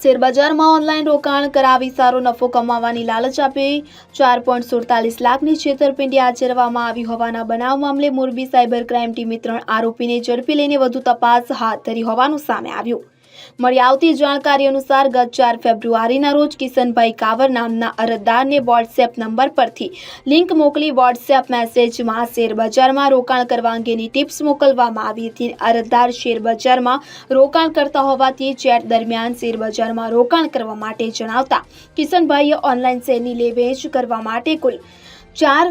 શેરબજારમાં ઓનલાઈન રોકાણ કરાવી સારો નફો કમાવાની લાલચ આપી ચાર પોઈન્ટ સુડતાલીસ લાખની છેતરપિંડી આચરવામાં આવી હોવાના બનાવ મામલે મોરબી સાયબર ક્રાઇમ ટીમે ત્રણ આરોપીને ઝડપી લઈને વધુ તપાસ હાથ ધરી હોવાનું સામે આવ્યું. મળી આવતી જાણકારી અનુસાર ગત ચાર ફેબ્રુઆરીના રોજ કિશનભાઈ કાવર નામના અરજદારને વોટ્સએપ નંબર પરથી લિંક મોકલી વોટ્સએપ મેસેજમાં શેરબજારમાં રોકાણ કરવા અંગેની ટિપ્સ મોકલવામાં આવી હતી. અરજદાર શેરબજારમાં રોકાણ કરતા હોવાથી ચેટ દરમિયાન શેરબજારમાં રોકાણ કરવા માટે જણાવતા, કિશનભાઈએ ઓનલાઈન શેરની લે વેચ કરવા માટે કુલ ચાર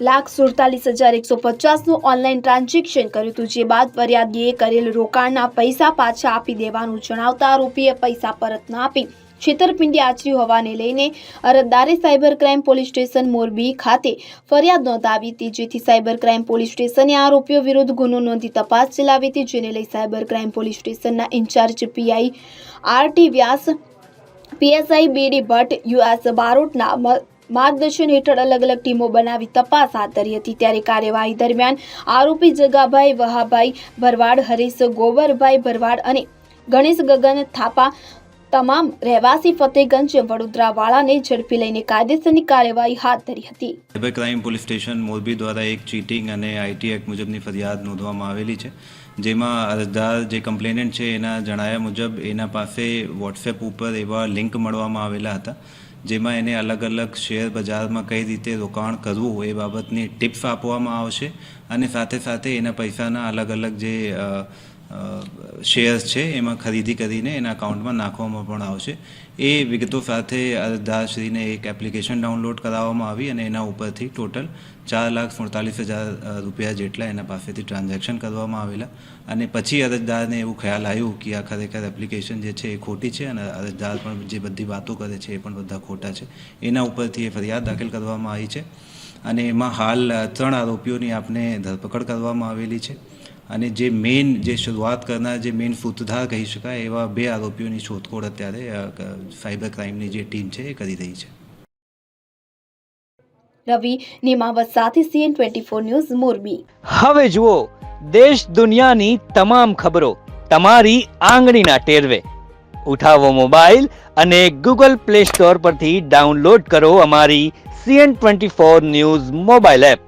લાખ સુડતાલીસ હજાર એકસો પચાસનું ઓનલાઈન ટ્રાન્ઝેક્શન કર્યું હતું, જે બાદ ફરિયાદીએ કરેલ રોકાણના પૈસા પાછા આપી દેવાનું જણાવતા આરોપીએ પૈસા પરત ન આપી. છેતરપિંડી આચરી હોવાને લઈને અરજદારે cyber crime police station Morbi ખાતે ફરિયાદ નોંધાવી હતી, જેથી સાયબર ક્રાઇમ પોલીસ સ્ટેશને આરોપીઓ વિરુદ્ધ ગુનો નોંધી તપાસ ચલાવી હતી, જેને લઈ સાયબર ક્રાઇમ પોલીસ સ્ટેશનના incharge PI RT Vyas, PSI BD Bhatt US બારોટના માર્ગદર્શન હેઠળ અલગ અલગ ટીમો બનાવી તપાસ હાથ ધરી હતી. ત્યારે કાર્યવાહી દરમિયાન આરોપી જગાભાઈ વહાભાઈ ભરવાડ, હરીશ ગોબરભાઈ ભરવાડ અને ગણેશ ગગન થાપા તમામ રહેવાસી ફતેગંજ વડોદરાવાળાને ઝડપી લઈને કાયદેસરની કાર્યવાહી હાથ ધરી હતી. Cyber crime police station Morbi દ્વારા એક ચીટિંગ અને આઈટી એક્ટ મુજબની ફરિયાદ નોંધવામાં આવેલી છે. જેમાં અરજદાર જે કમ્પ્લેનન્ટ છે એના જણાવ્યા મુજબ એના પાસે વોટ્સએપ ઉપર એવા લિંક મળવામાં આવેલા હતા, જેમાં એને અલગ અલગ શેર બજારમાં કઈ રીતે રોકાણ કરવું એ બાબતની ટિપ્સ આપવામાં આવશે અને સાથે સાથે એના પૈસાના અલગ અલગ જે શેર્સ છે, એમાં ખરીદી કરીને એના અકાઉન્ટમાં નાખવામાં પણ આવશે. એ વિગતો સાથે અરજદારશ્રીને એક એપ્લિકેશન ડાઉનલોડ કરાવવામાં આવી અને એના ઉપરથી ટોટલ ચાર લાખ સુડતાલીસ હજાર રૂપિયા જેટલા એના પાસેથી ટ્રાન્ઝેક્શન કરવામાં આવેલા. અને પછી અરજદારને એવું ખ્યાલ આવ્યું કે આ ખરેખર એપ્લિકેશન જે છે એ ખોટી છે અને અરજદાર પણ જે બધી વાતો કરે છે એ પણ બધા ખોટા છે. એના ઉપરથી એ ફરિયાદ દાખલ કરવામાં આવી છે. અને એમાં હાલ ત્રણ આરોપીઓની આપને ધરપકડ કરવામાં આવેલી છે. અને જે મેઇન જે શરૂઆત કરનાર જે મેઇન સૂત્રધાર કહી શકાય એવા બે આરોપીઓની શોધખોળ અત્યારે સાયબર ક્રાઇમની જે ટીમ છે એ કરી રહી છે. રવિ નિમાવત સાથે CN twenty four news Morbi. હવે જુઓ દેશ દુનિયાની તમામ ખબરો તમારી આંગળીના ટેરવે. ઉઠાવો મોબાઈલ અને ગૂગલ પ્લે સ્ટોર પરથી ડાઉનલોડ કરો અમારી CN twenty four news mobile app.